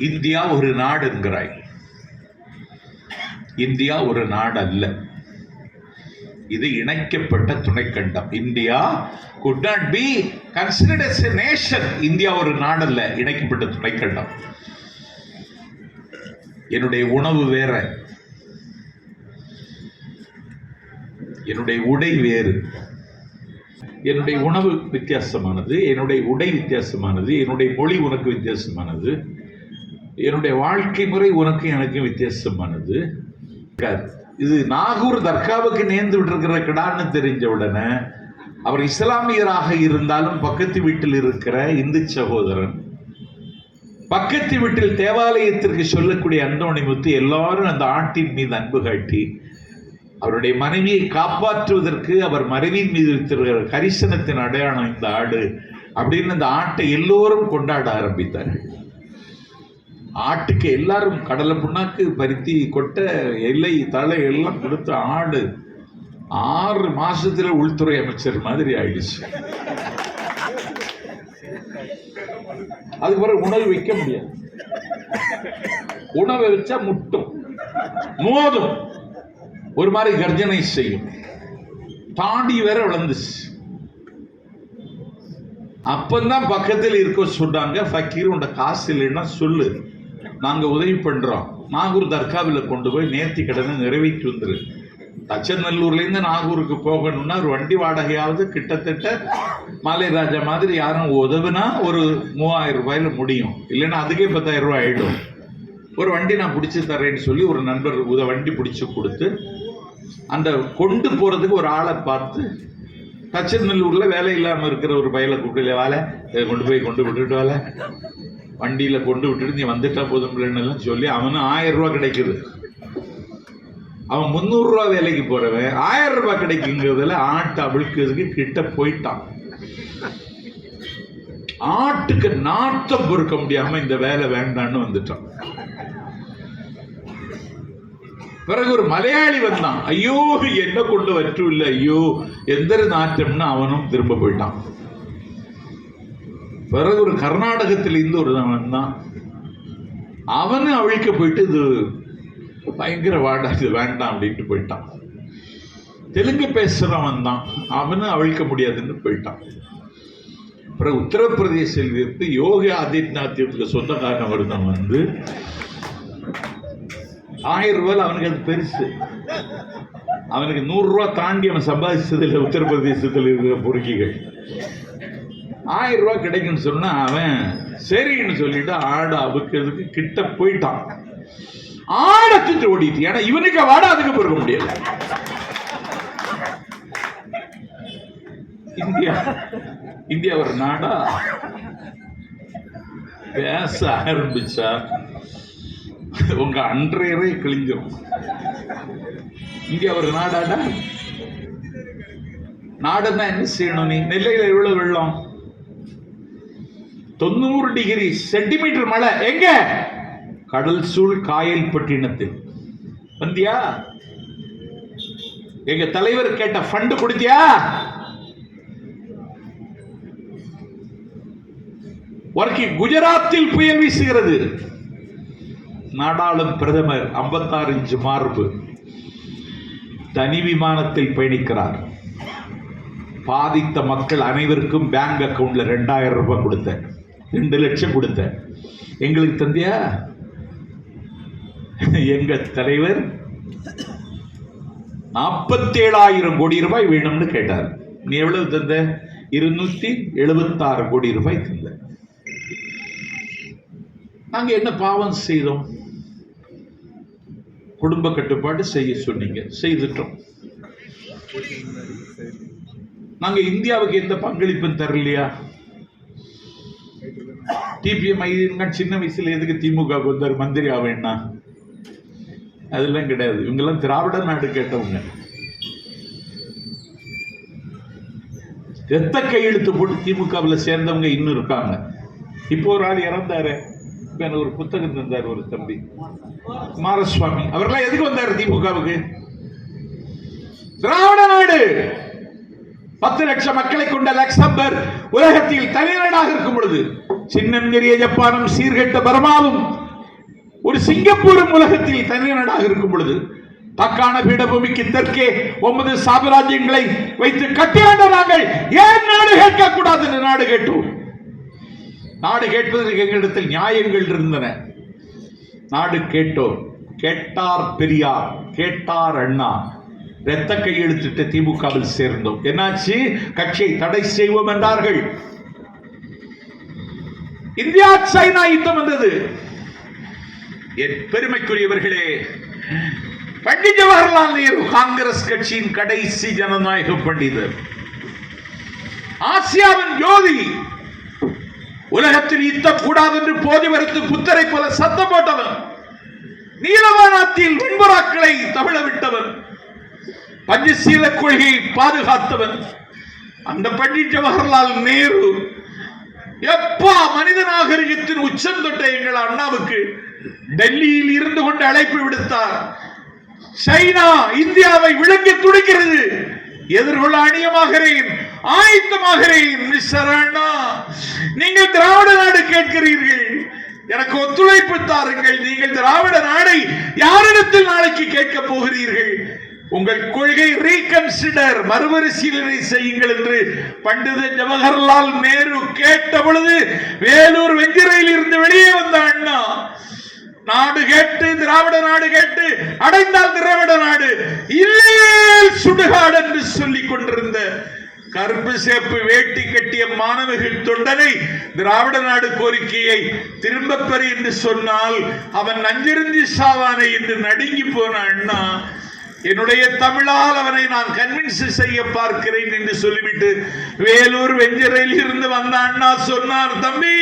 India ஒரு நாடு என்கிறாய் India ஒரு நாடு அல்ல இது இணைக்கப்பட்ட துணைக்கண்டம். India could not be considered as a nation India ஒரு நாடல்ல இணைக்கப்பட்ட துணைக்கண்டம். என்னுடைய உணவு வேற. என்னுடைய உடை வேறு. என்னுடைய உணவு வித்தியாசமானது என்னுடைய உடை வித்தியாசமானது என்னுடைய மொழி உனக்கு வித்தியாசமானது. என்னுடைய வாழ்க்கை முறை உனக்கு எனக்கு வித்தியாசமானது. இது நாகூர் தர்காவுக்கு நேர்ந்து விட்டுருக்கிற கிடான்னு தெரிஞ்ச உடனே அவர் இஸ்லாமியராக இருந்தாலும் பக்கத்து வீட்டில் இருக்கிற இந்து சகோதரன் பக்கத்து வீட்டில் தேவாலயத்திற்கு சொல்லக்கூடிய அந்தோணிமுத்து எல்லாரும் அந்த ஆட்டின் மீது அன்பு காட்டி அவருடைய மனைவியை காப்பாற்றுவதற்கு அவர் மனைவியின் மீது வைத்திருக்கிற கரிசனத்தின் அடையாளம் இந்த ஆடு அப்படின்னு அந்த ஆட்டை எல்லோரும் கொண்டாட ஆரம்பித்தார்கள். ஆட்டுக்கு எல்லாரும் கடலை புண்ணாக்கு பருத்தி கொட்டை எல்லை தலை எல்லாம் கொடுத்த ஆடு ஆறு மாசத்துல உள்துறை அமைச்சர் மாதிரி ஆயிடுச்சு. அதுக்கு பிறகு உணவு வைக்க முடியாது. உணவை வச்சா முட்டும். மோதும். ஒரு மாதிரி கர்ஜனை செய்யும். தாண்டி வேற விளந்துச்சு அப்பந்தான் பக்கத்தில் இருக்க சொன்னாங்க ஃபக்கீர் உண்ட காசு இல்லைன்னா சொல்லு. நாங்கள் உதவி பண்ணுறோம் நாகூர் தர்காவில் கொண்டு போய் நேர்த்தி கடனை நிறைவேற்றி வந்துரு. தச்சநல்லூர்லேருந்து நாகூருக்கு போகணும்னா ஒரு வண்டி வாடகையாவது கிட்டத்தட்ட மாலை ராஜா மாதிரி யாரும் உதவுனா ஒரு மூவாயிரம் ரூபாயில முடியும். இல்லைன்னா அதுக்கே பத்தாயிரம் ரூபாய் ஆகிடும் ஒரு வண்டி நான் பிடிச்சி தரேன்னு சொல்லி ஒரு நண்பர் உத வண்டி பிடிச்சி கொடுத்து அந்த கொண்டு போகிறதுக்கு ஒரு ஆளை பார்த்து தச்சநல்லூரில் வேலை இல்லாமல் இருக்கிற ஒரு பயலை கூப்பிட்டு வேலை கொண்டு போய் கொண்டு விட்டுட்டு வேலை. வண்டியில கொண்டு விட்டுட்டு நீ வந்துட்டா போதும் எல்லாம் சொல்லி அவனும் ஆயிரம் ரூபா கிடைக்குது. அவன் முந்நூறுரூவா வேலைக்கு போறவன் ஆயிரம் ரூபாய் கிடைக்குங்கிறதுல ஆட்டை அவிழ்க்கிறதுக்கு கிட்ட போயிட்டான். ஆட்டுக்கு நாட்டம் பொறுக்க முடியாம இந்த வேலை வேண்டான்னு வந்துட்டான். பிறகு ஒரு மலையாளி வந்தான். ஐயோ என்ன கொண்டு வற்றும் இல்லை? ஐயோ எந்த நாட்டம்னு அவனும் திரும்ப போயிட்டான். பிறகு ஒரு கர்நாடகத்திலிருந்து ஒரு தான் அவனு அழிக்க போயிட்டு இது பயங்கர வாடா இது வேண்டாம் அப்படின்ட்டு போயிட்டான். தெலுங்கு பேசுகிறவன் தான் அவனும் அழிக்க முடியாதுன்னு போயிட்டான். அப்புறம் உத்தரப்பிரதேசில் இருந்து யோகி ஆதித்யநாத்துக்கு சொந்தக்காரன் ஒருத்தன் வந்து ஆயிரம் ரூபாய் அவனுக்கு அது பெருசு. அவனுக்கு நூறுரூவா தாண்டி அவன் சம்பாதிச்சதில்லை உத்தரப்பிரதேசத்தில் இருக்கிற பொறுக்கிகள். ஆயிரம் ரூபாய் கிடைக்குன்னு சொன்னா அவன் சரின்னு சொல்லிட்டு ஆடை அவுக்கிறதுக்கு கிட்ட போயிட்டான். ஆடை திட்டு ஓடிட்டு ஏன்னா இவனுக்கு வாட அதுக்கு பொறுக்க முடியல. இந்தியா இந்தியா ஒரு நாடா? பேச ஆரம்பிச்சா உங்க அன்றையரே கிழிஞ்சிரும். இந்தியா ஒரு நாடாடா? நாடுன்னா என்ன செய்யணும் நீ? நெல்லையில எவ்வளவு வெள்ளம்? தொண்ணூறு டிகிரி சென்டிமீட்டர் மழை. எங்க? கடல் சூழ் காயல் பட்டினத்தில். வந்தியா? எங்க தலைவர் கேட்ட ஃபண்டு கொடுத்தியா? வர்க்கி குஜராத்தில் புயல் வீசுகிறது. நாடாளும் பிரதமர் 56 இன்ச்சு மார்பு. தனி விமானத்தில் பயணிக்கிறார். பாதித்த மக்கள் அனைவருக்கும் பேங்க் அக்கவுண்ட்ல ரெண்டாயிரம் ரூபாய் கொடுத்தேன். ரெண்டு லட்சம் கொடுத்தேன். எங்களுக்கு தந்தியா? எங்க தலைவர்? நாற்பத்தேழாயிரம் கோடி ரூபாய் வேணும்னு கேட்டார். நீ எவ்வளவு தந்த? இருநூத்தி எழுபத்தாறு கோடி ரூபாய் தந்த. நாங்க என்ன பாவம் செய்தோம்? குடும்ப கட்டுப்பாடு செய்ய சொன்னீங்க. செய்துட்டோம். நாங்க இந்தியாவுக்கு எந்த பங்களிப்பும் தரலையா? டிபிஎம் ஐயா சின்ன வயசுல எதுக்கு திமுக வந்தார்? மந்திரி ஆவேன்னா? அதெல்லாம் கிடையாது. இவங்கெல்லாம் திராவிட நாடு கேட்டவங்க. ரத்த கையெழுத்து போட்டு திமுகவில் சேர்ந்தவங்க இன்னும் இருக்காங்க. இப்போ ஒரு ஆள் இறந்தாரு. இப்போ எனக்கு ஒரு புத்தகம் தந்தார் ஒரு தம்பி. குமாரசுவாமி. அவரெல்லாம் எதுக்கு வந்தாரு திமுகவுக்கு? திராவிட நாடு! பத்து லட்சம் மக்களை கொண்ட லக்சம்பர் உலகத்தில் தலைநாடாக இருக்கும் பொழுது சின்னம் நிறைய ஜப்பானும் சீர்கெட்ட பர்மாவும் ஒரு சிங்கப்பூரும் உலகத்தில் தனிநாடாக இருக்கும் பொழுது தக்கான பீடபூமிக்கு தெற்கே ஒன்பது சாம்ராஜ்யங்களை வைத்து கட்டியாண்ட நாங்கள் ஏன் நாடு கேட்கக்கூடாது என்று நாடு கேட்டோம். நாடு கேட்பதற்கு எங்களிடத்தில் நியாயங்கள் இருந்தன. நாடு கேட்டோம். கேட்டார் பெரியார் கேட்டார் அண்ணா. இரத்த கையெழுத்திட்டு திமுகவில் சேர்ந்தோம். என்னாச்சு? கட்சியை தடை செய்வோம் என்றார்கள். இந்தியா சைனா யுத்தம் வந்தது. என் பெருமைக்குரியவர்களே பண்டிட் ஜவஹர்லால் நேரு காங்கிரஸ் கட்சியின் கடைசி ஜனநாயக பண்டிதர். ஆசியாவின் ஜோதி உலகத்தில் யுத்தம் கூடாது என்று போதி வரத்து புத்தரை போல சத்தம் போட்டவன் நீலவானத்தில் வெண்புறாக்களை தவிழ விட்டவன் பஞ்சசீல கொள்கையை பாதுகாத்தவன். அந்த பண்டிட் ஜவஹர்லால் நேரு எப்பா மனித நாகரிகத்தின் உச்சம் தொட்ட எங்கள் அண்ணாவுக்கு டெல்லியில் இருந்து கொண்டு அழைப்பு விடுத்தார். சைனா இந்தியாவை விளங்க துடிக்கிறது. எதிர்கொள்ள அணியமாகிறேன் ஆயத்தமாகிறேன் மிஸ்டர் அண்ணா. நீங்கள் திராவிட நாடு கேட்கிறீர்கள். எனக்கு ஒத்துழைப்பு தாருங்கள். நீங்கள் திராவிட நாடை யாரிடத்தில் நாளைக்கு கேட்க போகிறீர்கள்? உங்கள் கொள்கை ரீகன்சிடர் மறுபரிசீலனை செய்யுங்கள் என்று பண்டித ஜவஹர்லால் நேரு கேட்ட பொழுது வேலூர் வெஞ்சிரையில் இருந்து வெளியே வந்த அண்ணா நாடு கேட்டு திராவிட நாடு கேட்டு அடைந்தால் திராவிட நாடு இல்லையே சுடுகாடு என்று சொல்லிக் கொண்டிருந்த கருப்பு சேப்பு வேட்டி கட்டிய மாணவர்கள் தொண்டனை திராவிட நாடு கோரிக்கையை திரும்ப பெறு என்று சொன்னால் அவன் நஞ்சிருந்தி சாவானை என்று நடுங்கி போன அண்ணா என்னுடைய தமிழால் அவனை நான் கன்வின்ஸ் செய்ய பார்க்கிறேன் என்று சொல்லிவிட்டு வேலூர் வெஞ்சரையில் இருந்து வந்த அண்ணா சொன்னார் தம்பி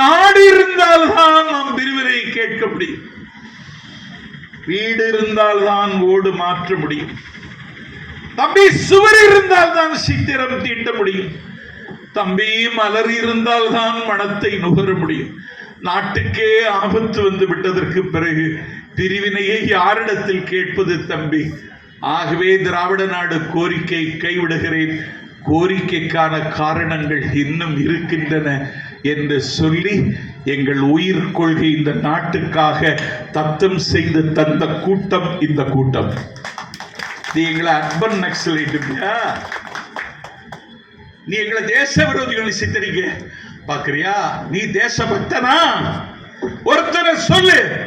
நாடு இருந்தால்தான் நாம் பிரிவினை கேட்க முடியும். வீடு இருந்தால்தான் ஓடு மாற்ற முடியும். தம்பி சுவர் இருந்தால் தான் சித்திரம் தீட்ட முடியும். தம்பி மலர் இருந்தால் தான் மனத்தை நுகர முடியும். நாட்டுக்கே ஆபத்து வந்து விட்டதற்கு பிறகு பிரிவினையை யாரிடத்தில் கேட்பது தம்பி. ஆகவே திராவிட நாடு கோரிக்கை கைவிடுகிறேன். கோரிக்கைக்கான காரணங்கள் இன்னும் இருக்கின்றன என்று சொல்லி எங்கள் உயிர் கொள்கை இந்த நாட்டுக்காக தத்தம் செய்து தந்த கூட்டம் இந்த கூட்டம். நீ எங்களை அர்பன் நக்சலைட் நீ எங்களை தேச விரோதிகள் சித்தரிக்க. பாக்குறியா நீ தேசபக்தனா? ஒருத்தரை சொல்லு.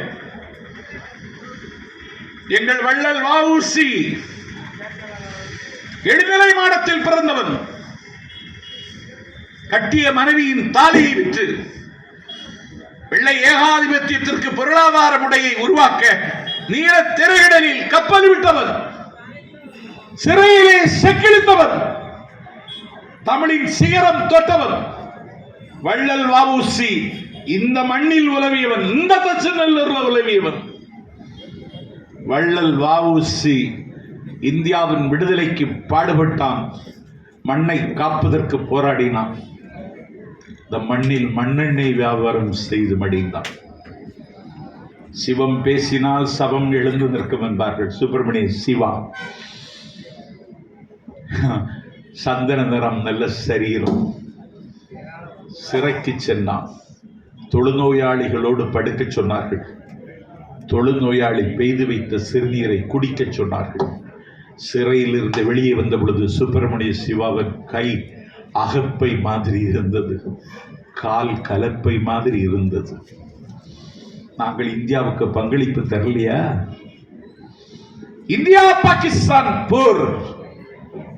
எங்கள் வள்ளல் வாவூசி. எழுநிலை மாடத்தில் பிறந்தவன். கட்டிய மனைவியின் தாலியை விற்று வெள்ளை ஏகாதிபத்தியத்திற்கு பொருளாதார முறையை உருவாக்க நீல திரையிடலில் கப்பல் விட்டவன். சிறையிலே செக்கிழித்தவன். தமிழின் சிகரம் தொட்டவன். வள்ளல் வாவூசி இந்த மண்ணில் உலவியவன் இந்த தச்சநல்லூர்ல உலவியவன். வள்ளல் வாவுசி இந்தியாவின் விடுதலைக்கு பாடுபட்டான். மண்ணை காப்பதற்கு போராடினான். இந்த மண்ணில் மண்ணெண்ணெய் வியாபாரம் செய்து மடிந்தான். சிவம் பேசினால் சவம் எழுந்து நிற்கும் என்பார்கள். சுப்பிரமணிய சிவா. சந்தன நிறம் நல்ல சரீரம். சிறைக்கு சென்றான். தொழுநோயாளிகளோடு படுக்கச் சொன்னார்கள். தொழுநோயாளி பெய்து வைத்த சிறுநீரை குடிக்கச் சொன்னார்கள். சிறையிலிருந்து வெளியே வந்த பொழுது சுப்பிரமணிய சிவாவின் கை அகப்பை மாதிரி இருந்தது. கால் கலப்பை மாதிரி இருந்தது. நாங்கள் இந்தியாவுக்கு பங்களிப்பு தரலையா? இந்தியா பாகிஸ்தான் போர்.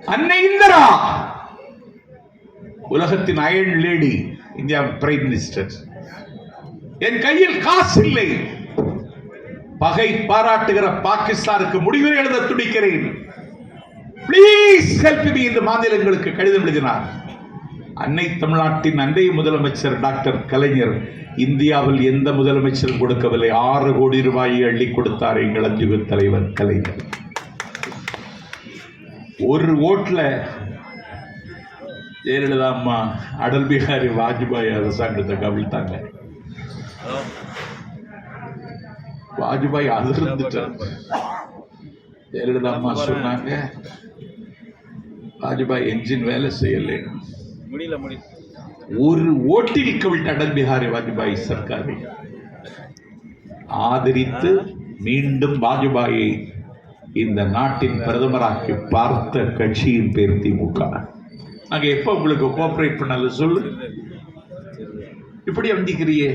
அன்னை இந்திரா. உலகத்தின் iron lady India prime minister. என் கையில் காசு இல்லை. பகை பாராட்டுகிற பாகிஸ்தானுக்கு முடிவுரை எழுத துடிக்கிறேன். பிளீஸ் ஹெல்ப் மீ இந்த மாநிலங்களுக்கு கடிதம் எழுதினார். அன்னை தமிழ்நாட்டின் அன்றைய முதலமைச்சர் டாக்டர் கலைஞர் இந்தியாவில் எந்த முதலமைச்சரும் கொடுக்கவில்லை. ஆறு கோடி ரூபாயை அள்ளி கொடுத்தார் எங்கள் அஞ்சு தலைவர் கலைஞர். ஒரு ஓட்டில் ஜெயலலிதா அம்மா அடல் பிஹாரி வாஜ்பாய் அரசாங்கத்தை கவிழ்த்தாங்க. வாஜ்பாய் அதிர்ந்துட்டார் ஜெயலலிதா அம்மா சொன்னாங்க வாஜ்பாய் என்ஜின் வேலை செய்யலை. முடியல முடியல ஒரு ஓட்டில் கவிழ்த்த அடல் பிஹாரி வாஜ்பாய் சர்க்காரை ஆதரித்து மீண்டும் வாஜ்பாயை இந்த நாட்டின் பிரதமராக்கி பார்த்த கட்சியின் பேர் திமுக. நாங்க எப்ப உங்களுக்கு கோஆபரேட் பண்ணல சொல்லு. இப்படி வந்திக்கிறியே